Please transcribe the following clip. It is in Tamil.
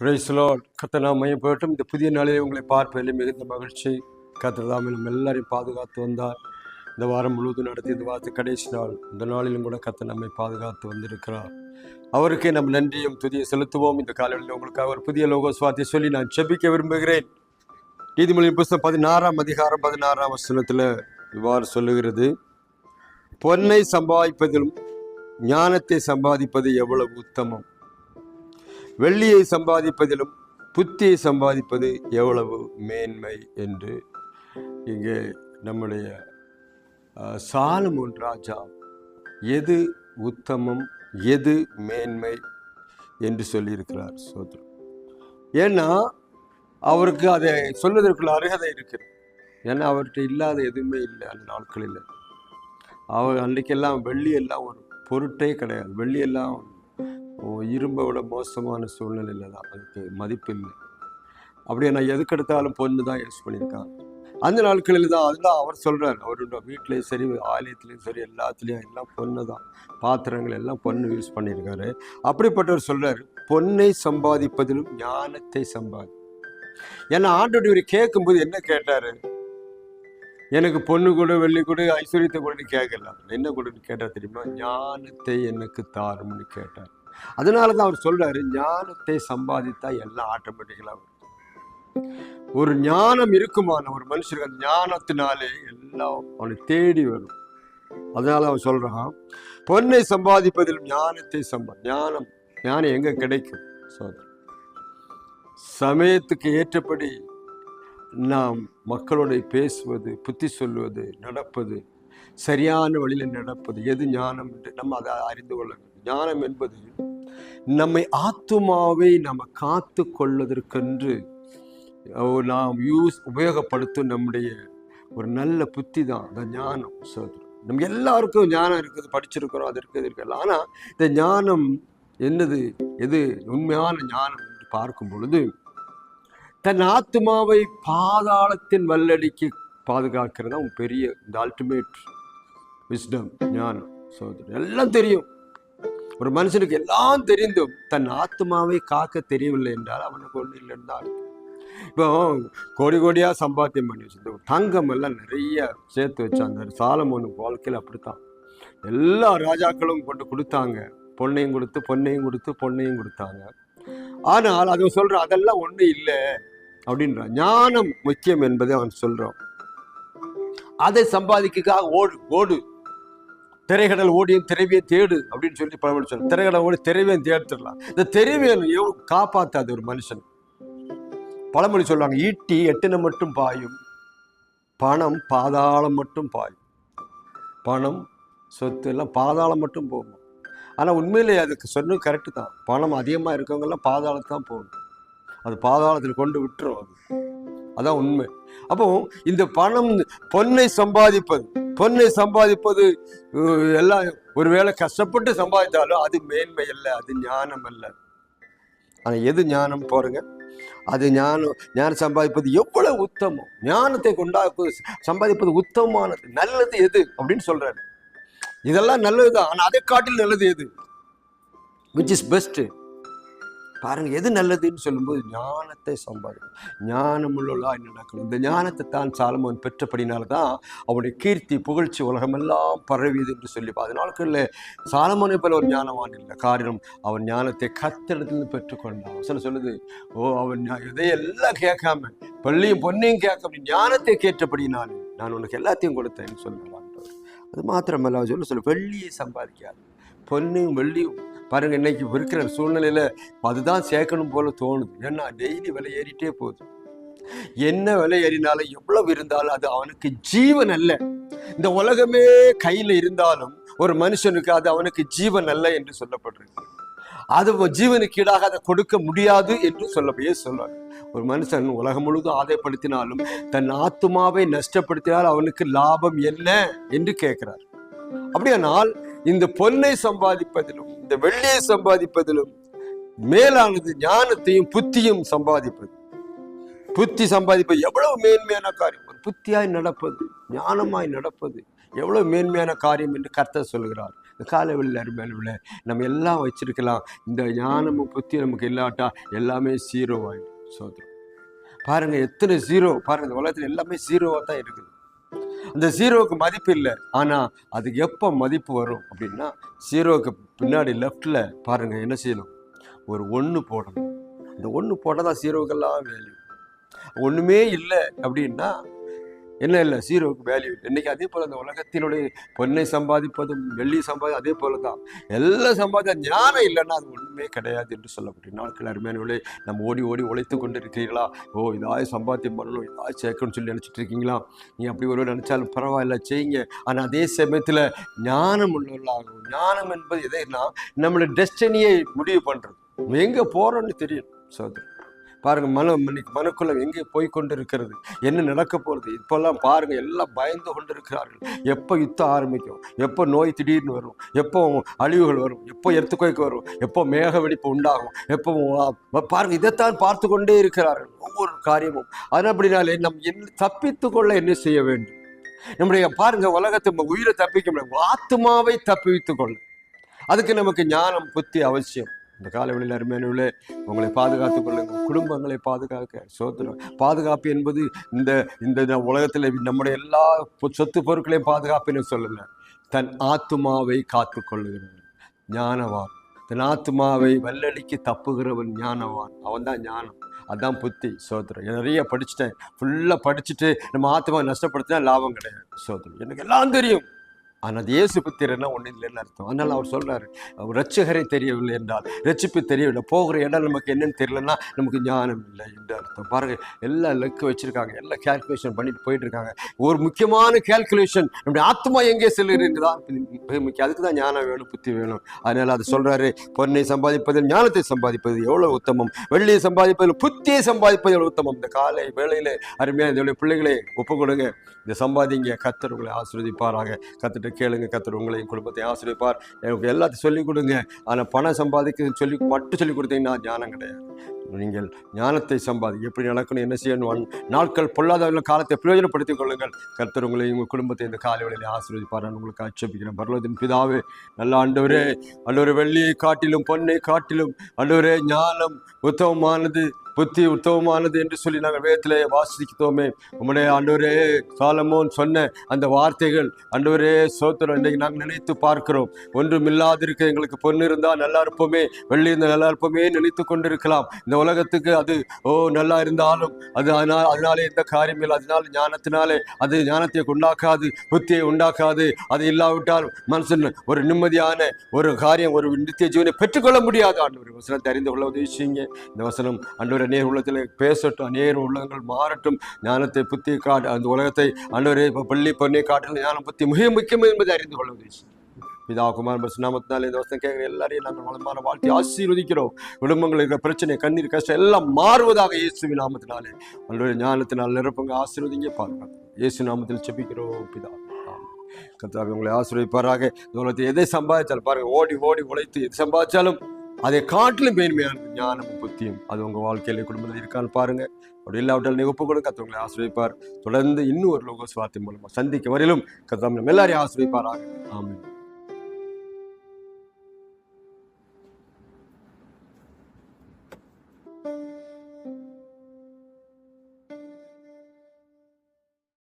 பிரைஸ்லோ கத்தனா மையப்பட்டும் இந்த புதிய நாளிலே உங்களை பார்ப்பதிலே மிகுந்த மகிழ்ச்சி. கத்ததாமே நம்ம எல்லாரையும் பாதுகாத்து வந்தார். இந்த வாரம் முழுவதும் நடத்தி இந்த வாரத்து கடைசி நாள். இந்த நாளிலும் கூட கத்தை நம்மை பாதுகாத்து வந்திருக்கிறார். அவருக்கே நம் நன்றியும் துதியை செலுத்துவோம். இந்த காலையில் உங்களுக்காக ஒரு புதிய லோகோ சுவாத்தை சொல்லி நான் செபிக்க விரும்புகிறேன். நீதிமொழி புஸ்தகம் பதினாறாம் அதிகாரம் பதினாறாம் வசனத்தில் இவ்வாறு சொல்லுகிறது. பொன்னை சம்பாதிப்பதிலும் ஞானத்தை சம்பாதிப்பது எவ்வளவு உத்தமம். வெள்ளியை சம்பாதிப்பதிலும் புத்தியை சம்பாதிப்பது எவ்வளவு மேன்மை என்று இங்கே நம்முடைய அஹ், சாலமோன் ராஜா எது உத்தமம் எது மேன்மை என்று சொல்லியிருக்கிறார் சோதரம் ஏன்னா அவருக்கு அதை சொல்வதற்குள்ள அருகதை இருக்குது ஏன்னா அவர்கிட்ட இல்லாத எதுவுமே இல்லை அந்த நாட்களில். அவர் அன்றைக்கெல்லாம் வெள்ளி எல்லாம் ஒரு பொருட்டே கிடையாது. வெள்ளியெல்லாம் இரும்பை விட மோசமான சூழ்நிலையில் தான் அதுக்கு மதிப்பு இல்லை அப்படியே நான் எதுக்கு எடுத்தாலும் பொண்ணு தான் யூஸ் பண்ணியிருக்கேன். அந்த நாட்களில் தான் அதுதான் அவர் சொல்கிறார் அவரோட வீட்லேயும் சரி ஆலயத்துலேயும் சரி எல்லாத்துலேயும் எல்லாம் பொண்ணு தான். பாத்திரங்கள் எல்லாம் பொண்ணு யூஸ் பண்ணியிருக்காரு. அப்படிப்பட்டவர் சொல்கிறார் பொண்ணை சம்பாதிப்பதிலும் ஞானத்தை சம்பாதி ஏன்னா ஆண்டோட இவர் கேட்கும்போது என்ன கேட்டார்? எனக்கு பொண்ணு கொடு வெள்ளி கொடு ஐஸ்வர்யத்தை கொடுன்னு கேட்கல. என்ன கொடுன்னு கேட்டார் தெரியுமா? ஞானத்தை எனக்கு தாரும்னு கேட்டார். அதனால தான் அவர் சொல்றாரு ஞானத்தை சம்பாதித்தா எல்லாம் ஆட்டோமேட்டிக்கலாக வரும். ஒரு ஞானம் இருக்குமான ஒரு மனுஷருக்கு அந்த ஞானத்தினாலே எல்லாம் அவனை தேடி வரும். அதனால அவன் சொல்றான் பொன்னை சம்பாதிப்பதிலும் ஞானத்தை சம்பா ஞானம் ஞானம் எங்க கிடைக்கும் சமயத்துக்கு ஏற்றபடி நாம் மக்களோட பேசுவது புத்தி சொல்வது நடப்பது சரியான வழியில் நடப்பது எது ஞானம் என்று நம்ம அதை அறிந்து கொள்ள வேண்டும். ஞானம் என்பது நம்மை ஆத்துமாவை நம்ம காத்து கொள்வதற்கென்று நாம் யூஸ் உபயோகப்படுத்தும் நம்முடைய ஒரு நல்ல புத்தி தான் அந்த ஞானம் சோதரம் நம்ம எல்லாருக்கும் ஞானம் இருக்குது படிச்சிருக்கிறோம் அது இருக்குது இருக்குது. ஆனால் இந்த ஞானம் என்னது? எது? உண்மையான ஞானம் என்று பார்க்கும் பொழுது தன் ஆத்மாவை பாதாளத்தின் வல்லடிக்கு பாதுகாக்கிறது தான் பெரிய இந்த அல்டிமேட் விஸ்டம் ஞானம் சோதரம் எல்லாம் தெரியும். ஒரு மனுஷனுக்கு எல்லாம் தெரிந்தும் தன் ஆத்மாவை காக்க தெரியவில்லை என்றால் அவனுக்கு ஒன்று இல்லை என்றால் இப்போ கோடி கோடியாக சம்பாத்தியம் பண்ணி வச்சிருந்தோம் தங்கம் எல்லாம் நிறைய சேர்த்து வச்சாங்க. ஒன்று வாழ்க்கையில் அப்படித்தான். எல்லா ராஜாக்களும் கொண்டு கொடுத்தாங்க. பொண்ணையும் கொடுத்து பொண்ணையும் கொடுத்து பொண்ணையும் கொடுத்தாங்க. ஆனால் அது சொல்கிறான் அதெல்லாம் ஒன்றும் இல்லை அப்படின்றான் ஞானம் முக்கியம் என்பதை அவன் சொல்றான். அதை சம்பாதிக்காக ஓடு ஓடு. திரைகடல் ஓடியும் திரைவியை தேடு அப்படின்னு சொல்லி பழமொழி சொல்ல திரைகடல் ஓடி திரைவியம் தேடுத்துடலாம். இந்த திரைவியன் எவ்வளோ காப்பாற்றாது ஒரு மனுஷன். பழமொழி சொல்லுவாங்க ஈட்டி எட்டின மட்டும் பாயும் பணம் பாதாளம் மட்டும் பாயும். பணம் சொத்து எல்லாம் பாதாளம் மட்டும் போகும். ஆனால் உண்மையிலே அதுக்கு சொன்னது கரெக்டு தான். பணம் அதிகமாக இருக்கவங்கெல்லாம் பாதாளத்து தான் போகணும். அது பாதாளத்தில் கொண்டு விட்டுரும் அது. அதான் உண்மை. அப்போ இந்த பணம் பொன்னை சம்பாதிப்பது பொண்ணை சம்பாதிப்பது எல்லாம் ஒருவேளை கஷ்டப்பட்டு சம்பாதித்தாலும் அது மேன்மை அல்ல அது ஞானம் அல்ல. ஆனால் எது ஞானம் போறங்க அது ஞானம் ஞானம் சம்பாதிப்பது எவ்வளவு உத்தமம். ஞானத்தை கொண்டாப்பது சம்பாதிப்பது உத்தமமானது. நல்லது எது அப்படின்னு சொல்றாரு. இதெல்லாம் நல்லதுதான் ஆனால் அதை காட்டில் நல்லது எது? விச் இஸ் பெஸ்ட்டு பாருங்க எது நல்லதுன்னு சொல்லும்போது ஞானத்தை சம்பாதிக்கும் ஞானம் உள்ளா நடக்கணும்? இந்த ஞானத்தை தான் சாலமோன் பெற்றபடினால தான் அவனுடைய கீர்த்தி புகழ்ச்சி உலகமெல்லாம் பரவியது என்று சொல்லி அதனால சாலமோனை போல ஒரு ஞானவான் இல்லை. காரணம் அவன் ஞானத்தை கத்தெடுத்து பெற்றுக்கொண்டான். சில சொல்லுது ஓ அவன் இதையெல்லாம் கேட்காம பள்ளியும் பொன்னையும் கேட்காம ஞானத்தை கேட்டபடி நான் உனக்கு எல்லாத்தையும் கொடுத்தேன்னு சொல்லுவான் அது மாத்திரமல்ல அவன் சொல்ல சொல்ல வெள்ளியை சம்பாதிக்காது. பொன்னையும் வெள்ளியும் பாருங்கள் இன்னைக்கு இருக்கிற சூழ்நிலையில் அதுதான் சேர்க்கணும் போல தோணுது. ஏன்னா டெய்லி விலை ஏறிட்டே போகுது. என்ன விலை ஏறினாலும் எவ்வளவு இருந்தாலும் அது அவனுக்கு ஜீவன் அல்ல. இந்த உலகமே கையில் இருந்தாலும் ஒரு மனுஷனுக்கு அது அவனுக்கு ஜீவன் அல்ல என்று சொல்லப்பட்டிருக்கு. அது ஜீவனுக்கு ஈடாக அதை கொடுக்க முடியாது என்று சொல்லப்படியே சொல்றாரு ஒரு மனுஷன் உலகம் முழுவதும் ஆதாயப்படுத்தினாலும் தன் ஆத்துமாவை நஷ்டப்படுத்தினால் அவனுக்கு லாபம் என்ன என்று கேட்கிறார். அப்படியானால் இந்த பொன்னை சம்பாதிப்பதிலும் இந்த வெள்ளியை சம்பாதிப்பதிலும் மேலானது ஞானத்தையும் புத்தியும் சம்பாதிப்பது. புத்தி சம்பாதிப்பது எவ்வளவு மேன்மையான காரியம்? ஒரு புத்தியாய் நடப்பது ஞானமாய் நடப்பது எவ்வளவு மேன்மையான காரியம் என்று கர்த்தர் சொல்கிறார். இந்த காலவெளியில் அருமையில நம்ம எல்லாம் வச்சிருக்கலாம். இந்த ஞானமும் புத்தி நமக்கு இல்லாட்டா எல்லாமே ஜீரோ ஆயிடும். சோதரம் பாருங்க எத்தனை ஜீரோ பாருங்க இந்த உலகத்தில் எல்லாமே ஜீரோவாக தான் இருக்குது. அந்த ஜீரோவுக்கு மதிப்பு இல்லை. ஆனால் அதுக்கு எப்போ மதிப்பு வரும் அப்படின்னா ஜீரோவுக்கு பின்னாடி லெஃப்டில் பாருங்கள் என்ன செய்யணும்? ஒரு ஒன்று போடணும். அந்த ஒன்று போட்டால் தான் ஜீரோக்கெல்லாம் வேல்யூ ஒன்றுமே இல்லை அப்படின்னா என்ன இல்லை ஜீரோவுக்கு வேல்யூ இல்லை. இன்றைக்கி அதே போல் அந்த உலகத்தினுடைய பொன்னை சம்பாதிப்பதும் வெள்ளி சம்பாதி அதே போல தான். எல்லாம் சம்பாதி ஞானம் இல்லைன்னா அது ஒன்றுமே கிடையாது என்று சொல்லப்பட்ட நாட்கள் அருமையானவர்களே நம்ம ஓடி ஓடி உழைத்து கொண்டு இருக்கிறீர்களா ஓ இதாய் சம்பாத்தியம் பண்ணணும் இதாய் சேர்க்கணும்னு சொல்லி நினச்சிட்டு இருக்கீங்களா? நீ அப்படி ஒரு நினச்சாலும் பரவாயில்ல செய்யுங்க. ஆனால் அதே சமயத்தில் ஞானம் உள்ளவர்களாகும் ஞானம் என்பது எதைன்னா நம்மளோட டெஸ்டினியை முடிவு பண்ணுறது எங்கே போகிறோன்னு தெரியும் சோதரி பாருங்க மன இன்னைக்கு மனுக்குள்ள எங்கே போய் கொண்டிருக்கிறது? என்ன நடக்க போகிறது இப்போல்லாம் பாருங்க எல்லாம் பயந்து கொண்டு இருக்கிறார்கள் எப்போ யுத்தம் ஆரம்பிக்கும்? எப்போ நோய் திடீர்னு வரும்? எப்போ அழிவுகள் வரும்? எப்போ எர்த்துக்கோய்க்கு வரும்? எப்போ மேக வெடிப்பு உண்டாகும்? எப்போ பாருங்கள் பாருங்க இதைத்தான் பார்த்து கொண்டே இருக்கிறார்கள். ஒவ்வொரு காரியமும். அது அப்படினாலே நம் என்ன தப்பித்து கொள்ள என்ன செய்ய வேண்டும்? நம்முடைய பாருங்க உலகத்தை நம்ம உயிரை தப்பிக்க முடியாது. ஆத்மாவை தப்பித்துக் கொள்ள. அதுக்கு நமக்கு ஞானம் புத்தி அவசியம். இந்த காலவெளியில் அருமையானவர்களே உங்களை பாதுகாத்துக் கொள்ளுங்கள். குடும்பங்களை பாதுகாக்க சோதனை பாதுகாப்பு என்பது இந்த இந்த உலகத்தில் நம்முடைய எல்லா சொத்து பொருட்களையும் பாதுகாப்புன்னு சொல்லலை. தன் ஆத்துமாவை காத்து கொள்ளுகிறவன் ஞானவான். தன் ஆத்துமாவை வல்லடிக்கு தப்புகிறவன் ஞானவான். அவன் தான் ஞானம். அதான் புத்தி சோதரம் நிறைய படிச்சுட்டேன். ஃபுல்லாக படிச்சுட்டு நம்ம ஆத்மாவை நஷ்டப்படுத்தினா லாபம் கிடையாது சோதரம் எனக்கு எல்லாம் தெரியும். ஆனால் அது இயேசு புத்திரன்னா ஒன்றும் இல்லைன்னு அர்த்தம். அதனால் அவர் சொல்கிறார் அவர் ரட்சகரை தெரியவில்லை என்றால் ரட்சிப்பு தெரியவில்லை. போகிற இடம் நமக்கு என்னன்னு தெரியலன்னா நமக்கு ஞானம் இல்லை என்று அர்த்தம். பாருங்கள் எல்லா லெக்கு வச்சுருக்காங்க எல்லாம் கேல்குலேஷன் பண்ணிட்டு போயிட்டுருக்காங்க. ஒரு முக்கியமான கேல்குலேஷன் நம்முடைய ஆத்மா எங்கே செல்லுகிறது தான் முக்கியம். அதுக்கு தான் ஞானம் வேணும் புத்தி வேணும். அதனால் அது சொல்கிறாரு பொன்னை சம்பாதிப்பதில் ஞானத்தை சம்பாதிப்பது எவ்வளோ உத்தமம்? வெள்ளியை சம்பாதிப்பதில் புத்தியை சம்பாதிப்பது எவ்வளோ உத்தமம்? இந்த காலை வேலையில் அருமையாக இதோடைய பிள்ளைகளை ஒப்புக்கொடுங்க. இந்த சம்பாதிங்க கத்தர் உங்களை ஆசீர்வதிப்பாராக. கத்துட்டு கேளுங்க கத்தர் உங்களையும் குடும்பத்தையும் ஆசிரியப்பார் எனக்கு எல்லாத்தையும் சொல்லிக் கொடுங்க. ஆனால் பணம் சம்பாதிக்க சொல்லி மட்டும் சொல்லி கொடுத்தீங்கன்னா ஞானம் கிடையாது. நீங்கள் ஞானத்தை சம்பாதி எப்படி நடக்கணும் என்ன செய்யணும் நாட்கள் பொல்லாத காலத்தை பிரயோஜனப்படுத்திக் கொள்ளுங்கள். கர்த்தர் உங்களை உங்கள் குடும்பத்தை இந்த காலை வேளையில் ஆசீர்வதிப்பார். நான் உங்களுக்கு ஆட்சேபிக்கிறேன் பரலோகத்தின் பிதாவே நல்ல ஆண்டவரே அல்லொரு வெள்ளியை காட்டிலும் பொன்னை காட்டிலும் அல்லொரு ஞானம் உத்தமமானது புத்தி உத்தமமானது என்று சொல்லி நாங்கள் வேதத்திலே வாசித்தோமே உம்முடைய அண்டவரே சாலமோன் சொன்ன அந்த வார்த்தைகள் அண்டவரே சோத்திரம் இன்றைக்கு நாங்கள் நினைத்து பார்க்கிறோம். ஒன்றும் இல்லாதிருக்க எங்களுக்கு பொண்ணு இருந்தால் நல்லா இருப்போமே. வெள்ளி இருந்தால் நல்லா இருப்போமே நினைத்து கொண்டிருக்கலாம். இந்த உலகத்துக்கு அது ஓ நல்லா இருந்தாலும் அது அதனால் அதனாலே எந்த காரியம் இல்லை. அதனால ஞானத்தினாலே அது ஞானத்தை உண்டாக்காது புத்தியை உண்டாக்காது. அது இல்லாவிட்டால் மனசு ஒரு நிம்மதியான ஒரு காரியம் ஒரு நித்திய ஜீவனை பெற்றுக்கொள்ள முடியாது. ஆண்டவர் வசனத்தை அறிந்து கொள்ள உதவி செய்யுங்க இந்த வசனம் ஆண்டவர் நேர் உள்ளத்தில் பேசட்டும் நேர் உள்ளங்கள் மாறட்டும். ஞானத்தை புத்தி காட்டு அந்த உலகத்தை ஆண்டவரே இப்போ பள்ளி பண்ணி காட்டில் ஞானம் புத்தி மிக முக்கியம் என்பதை அறிந்து கொள்ள உதவி பிதா குமார் பஸ் நாமத்தினால இந்த வருஷம் கேட்குற எல்லாரையும் நாங்கள் வளமான வாழ்த்தி ஆசீர்வதிக்கிறோம். குடும்பங்கள் இருக்கிற பிரச்சனை கண்ணீர் கஷ்டம் எல்லாம் மாறுவதாக இயேசு நாமத்தினாலே. ஆண்டவரே ஞானத்தினால் நிரப்புங்க ஆசீர்வதிங்க பாருங்க இயேசு நாமத்தில் செபிக்கிறோம் பிதா. கத்தாவை உங்களை ஆசீர்வதிப்பாராக. இந்த உலகத்தில் எதை சம்பாதிச்சாலும் பாருங்கள் ஓடி ஓடி உழைத்து எது சம்பாதிச்சாலும் அதை காட்டிலும் மேன்மையான ஞானமும் புத்தியும் அது உங்கள் வாழ்க்கையில் குடும்பத்தில் இருக்கான்னு பாருங்க. அப்படி இல்லாவிட்டால் நிகழ்ப்பு கூட கத்தவங்களை ஆசிரியப்பார் தொடர்ந்து இன்னும் ஒரு லோகோஸ் வார்த்தை மூலமாக சந்திக்க வரையிலும் கத்தாம் நம்ம எல்லாரையும் ஆசிரியப்பாராக ஆமாம்